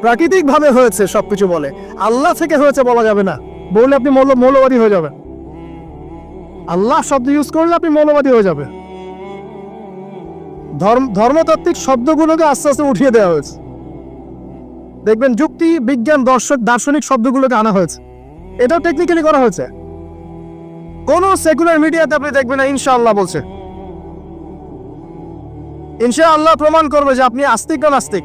প্রাকৃতিক ভাবে হয়েছে, সবকিছু বলে। আল্লাহ থেকে হয়েছে বলা যাবে না। বললে আপনি মৌল মৌলবাদী হয়ে যাবেন। আল্লাহ শব্দ ইউজ করলে আপনি মৌলবাদী হয়ে ধর্ম ধর্মতাত্ত্বিক শব্দগুলোকে আস্তে আস্তে উঠিয়ে দেওয়া হয়েছে। দেখবেন যুক্তি, বিজ্ঞান, দর্শক, দার্শনিক শব্দগুলোকে আনা হয়েছে। এটাও টেকনিক্যালি করা হয়েছে। কোন সেকুলার মিডিয়াতে আপনি দেখবেন না, ইনশাআল্লাহ বলছে। ইনশাআল্লাহ প্রমাণ করবে যে আপনি আস্তিক না নাস্তিক।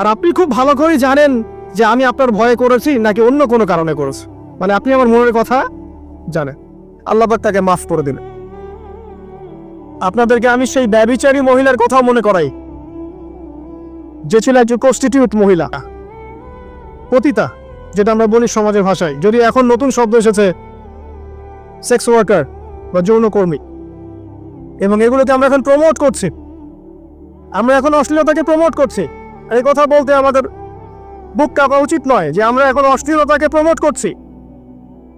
আর আপনি খুব ভালো করেই জানেন যে আমি আপনার ভয়ে করেছি নাকি অন্য কোনো কারণে করেছি। মানে আপনি আমার মনের কথা জানেন। আল্লাহ পাক তাকে মাফ করে দিলেন। আপনাদেরকে আমি সেই ব্যবিচারী মহিলার কথা মনে করাই। যে ছিল একজন কনস্টিটিউট মহিলা। পতিতা, যেটা আমরা বলি সমাজের ভাষায়। যদি এখন নতুন শব্দ এসেছে সেক্স ওয়ার্কার বা যৌনকর্মী। এবং এগুলোকে আমরা এখন প্রমোট করছি। আমরা এখন অশ্লীলতাকে প্রমোট করছি। আর এই কথা বলতে আমাদের বুক কাঁপা উচিত নয় যে আমরা এখন অশ্লীলতাকে প্রমোট করছি।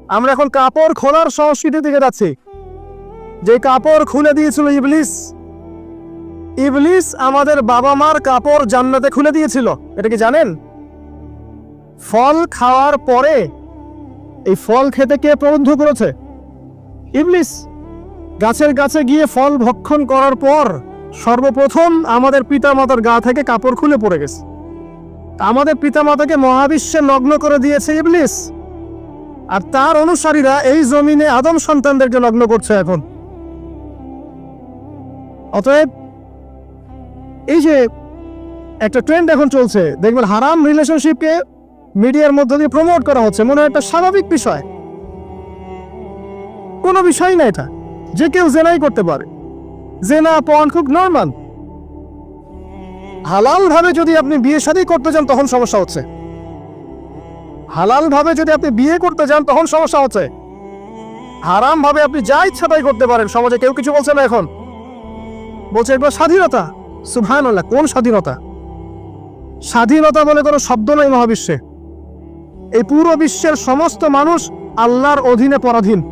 আমরা এখন কাপড় খোলার সংস্কৃতি দিকে যাচ্ছি। যে কাপড় খুলে দিয়েছিল ইবলিস ইবলিস আমাদের বাবা মার কাপড় জান্নাতে খুলে দিয়েছিল। এটা কি জানেন? ফল খাওয়ার পরে এই ফল খেতে কে প্রবন্ধ করেছে? ইবলিস, গাছের কাছে গিয়ে ফল ভক্ষণ করার পর সর্বপ্রথম আমাদের পিতামাতার গা থেকে কাপড় খুলে পড়ে গেছে। আমাদের পিতামাতাকে মহাবিশ্বে নগ্ন করে দিয়েছে ইবলিস। আর তার অনুসারীরা এই জমিনে আদম সন্তানদেরকে নগ্ন করছে এখন। অতএব এই যে একটা ট্রেন্ড এখন চলছে, দেখবেন হারাম রিলেশনশিপকে মিডিয়ার মধ্য দিয়ে প্রমোট করা হচ্ছে, মনে হয় একটা স্বাভাবিক বিষয়। কোনো বিষয় না এটা, যে কেউ জেনাই করতে পারে। জেনা পণ খুব নর্মাল হালাল ভাবে যদি আপনি বিয়ে শাদী করতে যান, তখন সমস্যা হচ্ছে। হালাল ভাবে যদি আপনি বিয়ে করতে যান, তখন সমস্যা হচ্ছে। হারাম ভাবে আপনি যা ইচ্ছা তাই করতে পারেন, সমাজে কেউ কিছু বলছে না এখন। বলছে একবার স্বাধীনতা? সুভান কোন স্বাধীনতা? স্বাধীনতা বলে কোনো শব্দ নয় মহাবিশ্বে। এই পুরো বিশ্বের সমস্ত মানুষ আল্লাহর অধীনে পরাধীন।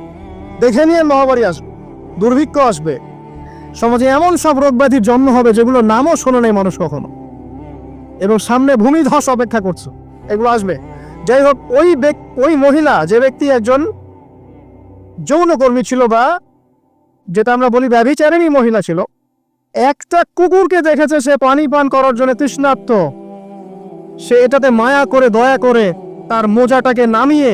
দেখে নিয়ে মহামারী আসবে, দুর্ভিক্ষ আসবে। সমাজে এমন সব রোগ ব্যাধির জন্ম হবে যেগুলো নামও শোনে নেই মানুষ কখনো। এবং সামনে ভূমিধস অপেক্ষা করছে, এগুলো আসবে। যাই হোক, ওই ওই মহিলা, যে ব্যক্তি একজন যৌনকর্মী ছিল বা যেটা আমরা বলি ব্যভিচারিণী মহিলা ছিল, একটা কুকুরকে দেখেছে সে পানি পান করার জন্য তৃষ্ণার্ত। সে এটাতে মায়া করে, দয়া করে তার মোজাটাকে নামিয়ে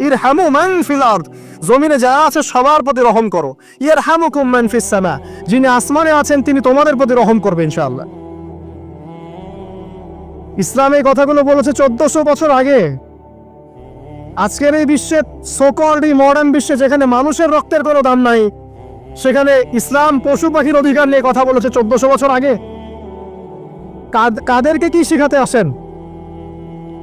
ইর হ্যামু মান ফিল আরদ। জমিনে যারা আছে সবার প্রতি রহম করো। ইয়ার হ্যামুকুম মান ফিস সামা। যিনি আসমানে আছেন, তিনি তোমাদের প্রতি রহম করবে ইনশাআল্লাহ। ইসলাম এই কথাগুলো বলেছে চোদ্দশো বছর আগে। আজকের এই বিশ্বে সোকল্ড এই মডার্ন বিশ্বে যেখানে মানুষের রক্তের কোনো দাম নাই, সেখানে ইসলাম পশু পাখির অধিকার নিয়ে কথা বলেছে চোদ্দশো বছর আগে। কাদ- কাদেরকে কি শিখাতে আসেন?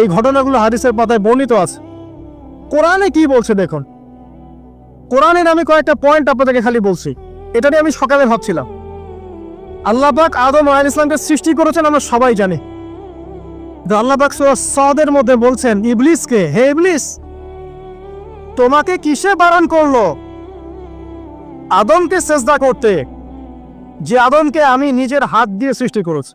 এই ঘটনাগুলো হাদিসের পাতায় বর্ণিত আছে। কোরআনে কি বলছে দেখুন? কোরআনের আমি কয়েকটা পয়েন্ট আপনাদেরকে খালি বলছি। এটা নিয়ে আমি সকালে ভাবছিলাম। আল্লাহ পাক আদম আল ইসলামকে সৃষ্টি করেছেন, আমরা সবাই জানি। কিন্তু আল্লাহ পাক সূরা মধ্যে বলছেন, ইবলিসকে, হে ইবলিস, তোমাকে কিসে বারণ করল? আদমকে সেজদা করতে, যে আদমকে আমি নিজের হাত দিয়ে সৃষ্টি করেছি।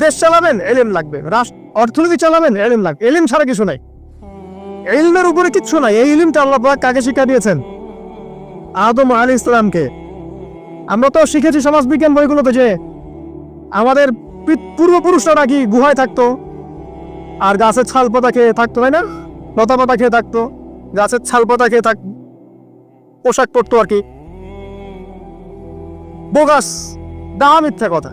দেশ চালাবেন, এলেম লাগবে। রাষ্ট্র, অর্থনীতি চালাবেন, এলেম লাগবে। এলিম ছাড়া কিছু নাই। এলমের উপরে কিচ্ছু নাই। এই ইলিমটা আল্লাহ কাকে শিক্ষা দিয়েছেন? আদম আলী ইসলামকে আমরা তো শিখেছি সমাজবিজ্ঞান বইগুলোতে যে আমাদের পূর্বপুরুষরা নাকি গুহায় থাকতো, আর গাছের ছাল পাতা খেয়ে থাকতো, তাই না? লতা পাতা খেয়ে থাকতো, গাছের ছাল পাতা খেয়ে থাক পোশাক পরতো আর কি। বোগাস দা মিথ্যা কথা।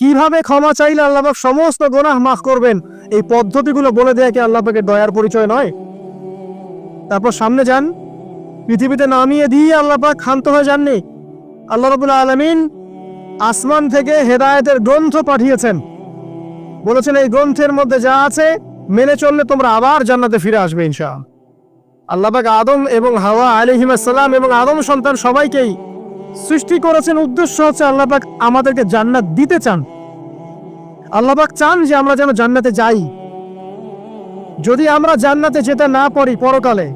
কীভাবে ক্ষমা চাইলে আল্লাহ পাক সমস্ত গোনাহ মাফ করবেন? এই পদ্ধতিগুলো বলে দেয়া কি আল্লাহাকের দয়ার পরিচয় নয়? তারপর সামনে যান। পৃথিবীতে নামিয়ে দিয়ে আল্লাপাক ক্ষান্ত হয়ে যাননি। আল্লাহ রাবুল্লাহ আলমিন আসমান থেকে হেদায়েতের গ্রন্থ পাঠিয়েছেন। বলেছেন, এই গ্রন্থের মধ্যে যা আছে, মেনে চললে তোমরা আবার জান্নাতে ফিরে আসবে ইনশা আল্লাপাক আদম এবং হাওয়া আলিহিমাসাল্লাম এবং আদম সন্তান সবাইকেই সৃষ্টি করেছেন উদ্দেশ্য হচ্ছে আল্লাহ পাক আমাদেরকে জান্নাত দিতে চান। আল্লাহ পাক চান যে আমরা যেন জান্নাতে যাই। যদি আমরা জান্নাতে যেতে না পারি পরকালে,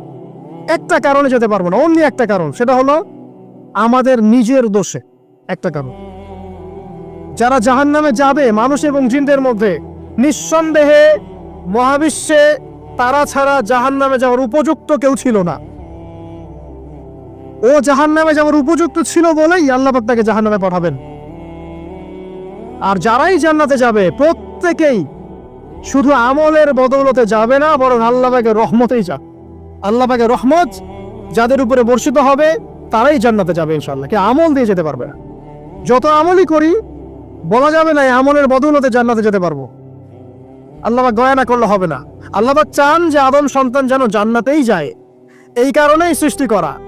একটা কারণে যেতে পারব না, অন্য একটা কারণ, সেটা হলো আমাদের নিজের দোষে, একটা কারণ। যারা জাহান নামে যাবে, মানুষ এবং জিনদের মধ্যে, নিঃসন্দেহে মহাবিশ্বে তারা ছাড়া জাহান নামে যাওয়ার উপযুক্ত কেউ ছিল না। ও জাহান নামে যাওয়ার উপযুক্ত ছিল বলেই আল্লাপাক তাকে জাহান নামে পাঠাবেন। আর যারাই জান্নাতে যাবে, প্রত্যেকেই শুধু আমলের বদৌলতে যাবে না, বরং আল্লাহ পাকের রহমতেই যাবে। আল্লাহ পাকের রহমত যাদের উপরে বর্ষিত হবে, তারাই জান্নাতে যাবে ইনশাল্লাহ কে আমল দিয়ে যেতে পারবে না। যত আমলই করি, বলা যাবে না আমলের বদৌলতে জান্নাতে যেতে পারব। আল্লাহবাক গয়া না করলে হবে না। আল্লাহবাক চান যে আদম সন্তান যেন জান্নাতেই যায়। এই কারণেই সৃষ্টি করা।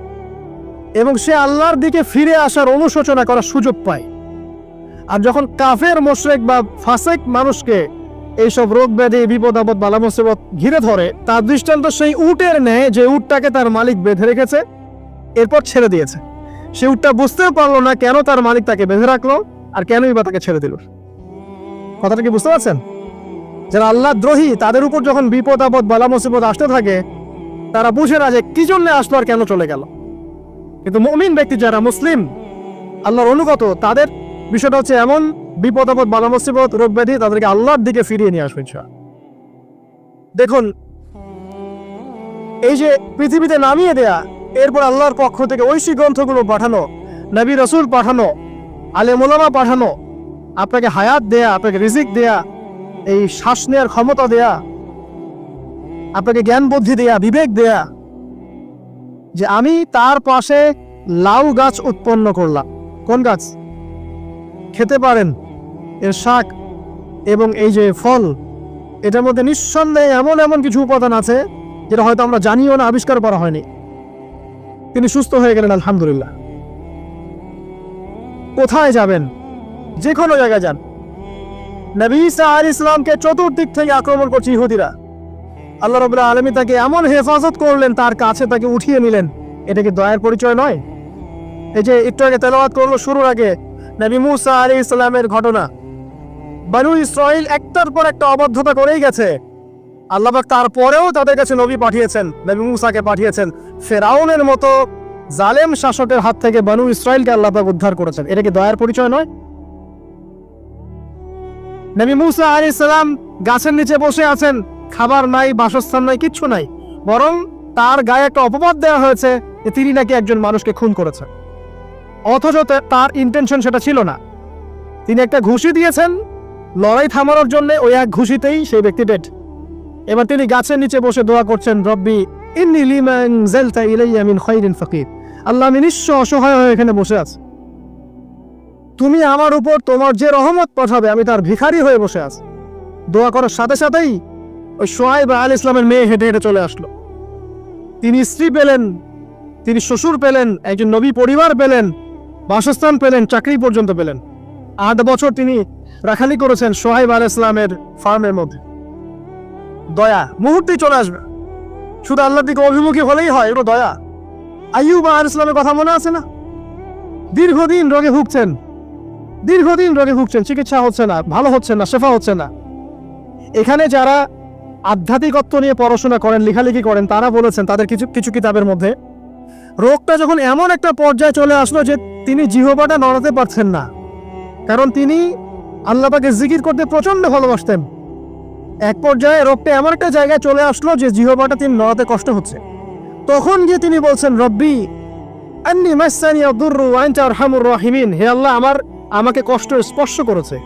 এবং সে আল্লাহর দিকে ফিরে আসার অনুশোচনা করার সুযোগ পায়। আর যখন কাফের, মোশরেক বা ফাসেক মানুষকে এইসব রোগ ব্যাধি, বিপদ, আপদ, বালা, মুসিবত ঘিরে ধরে, তার দৃষ্টান্ত সেই উটের নেয় যে উটটাকে তার মালিক বেঁধে রেখেছে, এরপর ছেড়ে দিয়েছে। সে উটটা বুঝতেও পারল না কেন তার মালিক তাকে বেঁধে রাখল আর কেনই বা তাকে ছেড়ে দিল। কথাটা কি বুঝতে পারছেন? যারা আল্লাহ দ্রোহী, তাদের উপর যখন বিপদ, আপদ, বালা, মুসিবত আসতে থাকে, তারা বুঝে না যে কি জন্য আসলো আর কেন চলে গেল। কিন্তু মমিন ব্যক্তি যারা মুসলিম, আল্লাহর অনুগত, তাদের বিষয়টা হচ্ছে এমন বিপদ আপদ, বালা মুসিবত, রোগ ব্যাধি, তাদেরকে আল্লাহর দিকে ফিরিয়ে নিয়ে আসবে ইনশাআল্লাহ। দেখুন, এই যে পৃথিবীতে নামিয়ে দেয়া, এরপর আল্লাহর পক্ষ থেকে ঐশী গ্রন্থগুলো পাঠানো, নবী রসুল পাঠানো, আলে মোলামা পাঠানো, আপনাকে হায়াত দেয়া, আপনাকে রিজিক দেয়া, এই শ্বাস নেওয়ার ক্ষমতা দেয়া, আপনাকে জ্ঞান বুদ্ধি দেয়া, বিবেক দেয়া যে আমি তার পাশে লাউ গাছ উৎপন্ন করলাম। কোন গাছ? খেতে পারেন এর শাক এবং এই যে ফল, এটার মধ্যে নিঃসন্দেহে এমন এমন কিছু উপাদান আছে যেটা হয়তো আমরা জানিও না, আবিষ্কার করা হয়নি। তিনি সুস্থ হয়ে গেলেন, আলহামদুলিল্লাহ। কোথায় যাবেন? যে কোনো জায়গায় যান। নবী আল ইসলামকে চতুর্দিক থেকে আক্রমণ করছে ইহুদিরা। আল্লাহ রবুল্লাহ আলমী তাকে এমন হেফাজত করলেন, তার কাছে তাকে উঠিয়ে নিলেন। এটা কি দয়ার পরিচয় নয়? এই যে একটু আগে তেলাওয়াত করল, শুরুর আগে নবী মুসা আলী ইসলামের ঘটনা। বানু ইসরাইল একটার পর একটা অবদ্ধতা করেই গেছে। আল্লাহবাক তারপরেও তাদের কাছে নবী পাঠিয়েছেন, নবী মুসাকে পাঠিয়েছেন। ফেরাউনের মতো জালেম শাসকের হাত থেকে বানু ইসরাইলকে আল্লাহবাক উদ্ধার করেছেন। এটা কি দয়ার পরিচয় নয়? নবী মুসা আলী ইসলাম গাছের নিচে বসে আছেন খাবার নাই, বাসস্থান নাই, কিচ্ছু নাই। বরং তার গায়ে একটা অপবাদ দেওয়া হয়েছে যে তিনি নাকি একজন মানুষকে খুন করেছেন। অথচ তার ইন্টেনশন সেটা ছিল না। তিনি একটা ঘুষি দিয়েছেন, লড়াই থামানোর জন্য ওই এক ঘুষিতেই সেই ব্যক্তি ডেড এবার তিনি গাছের নিচে বসে দোয়া করছেন, রব্বি ফাকির। আল্লাহ, আমি নিঃস্ব অসহায় হয়ে এখানে বসে আছি। তুমি আমার উপর তোমার যে রহমত পাঠাবে, আমি তার ভিখারি হয়ে বসে আছি। দোয়া করার সাথে সাথেই ওই সোহাইব আল ইসলামের মেয়ে হেঁটে হেঁটে চলে আসলো। তিনি স্ত্রী পেলেন, তিনি শ্বশুর পেলেন, একজন নবী পরিবার পেলেন, বাসস্থান পেলেন, চাকরি পর্যন্ত পেলেন। আট বছর তিনি রাখালি করেছেন সোহাইব আল ইসলামের ফার্মের মধ্যে। দয়া, মুহূর্তেই চলে আসবে। শুধু আল্লাহর দিকে অভিমুখী হলেই হয়, এগুলো দয়া। আইয়ুব আল ইসলামের কথা মনে আছে না? দীর্ঘদিন রোগে ভুগছেন। দীর্ঘদিন রোগে ভুগছেন, চিকিৎসা হচ্ছে না, ভালো হচ্ছে না, শেফা হচ্ছে না। এখানে যারা আধ্যাত্মিকত্ব নিয়ে পড়াশোনা করেন, লেখালেখি করেন, তারা বলেছেন তাদের কিছু কিছু কিতাবের মধ্যে, রোগটা যখন এমন একটা পর্যায়ে চলে আসলো যে তিনি জিহবাটা নড়াতে পারছেন না। কারণ তিনি আল্লাহকে জিকির করতে প্রচণ্ড ভালোবাসতেন। এক পর্যায়ে রোগটা এমন একটা জায়গায় চলে আসলো যে জিহবাটা তিনি নড়াতে কষ্ট হচ্ছে। তখন গিয়ে তিনি বলছেন, রব্বি, আন্নি মাসানি আব্দুর আরহামুর রাহিমিন। হে আল্লাহ, আমার, আমাকে কষ্ট স্পর্শ করেছে।